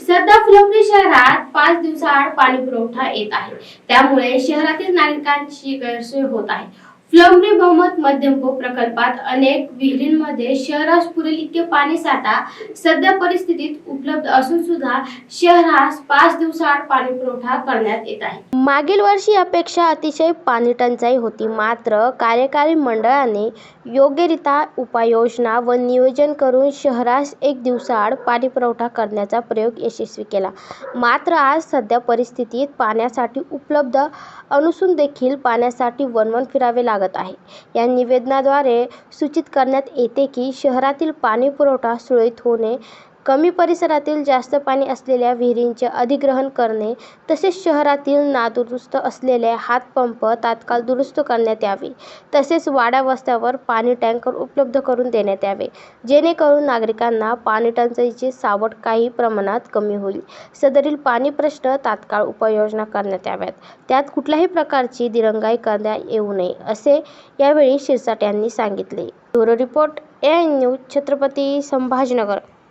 सध्या फुलंब्री शहरात पाच दिवसाआड पाणी पुरवठा येत आहे. त्यामुळे शहरातील नागरिकांची गैरसोय होत आहे. फुलंब्री बहुमत मध्यमपूर प्रकल्पात अनेक विहिरींमध्ये शहरास पुरेल इतके पाणी साठा सध्या परिस्थितीत उपलब्ध असून सुद्धा शहरास पाच दिवसाआड पाणी पुरवठा करण्यात येत आहे. मागील वर्षी अपेक्षा अतिशय पाणी टंचाई होती. मात्र कार्यकारी मंडळाने योग्यरित्या उपाययोजना व नियोजन करून शहरास एक दिवसाआड पाणी पुरवठा करण्याचा प्रयोग यशस्वी केला. मात्र आज सध्या परिस्थितीत पाण्यासाठी उपलब्ध असून देखील पाण्यासाठी वणवण फिरावे लागले लागत आहे. या निवेदनाद्वारे सूचित करण्यात येते की शहरातील पाणी पुरवठा सुरळीत होणे कमी परिसरातील जास्त पाणी असलेल्या विहिरींचे अधिग्रहण करणे तसेच शहरातील नादुरुस्त असलेले हातपंप तात्काळ दुरुस्त करण्यात यावे. तसेच वाड्या वस्त्यावर पाणी टँकर उपलब्ध करून देण्यात यावे. जेणेकरून नागरिकांना पाणीटंचाईचे सावट काही प्रमाणात कमी होईल. सदरील पाणी प्रश्न तात्काळ उपाययोजना करण्यात याव्यात. त्यात कुठल्याही प्रकारची दिरंगाई करण्यात येऊ नये असे यावेळी शिरसाट यांनी सांगितले. Bureau report A news Chhatrapati Sambhajinagar.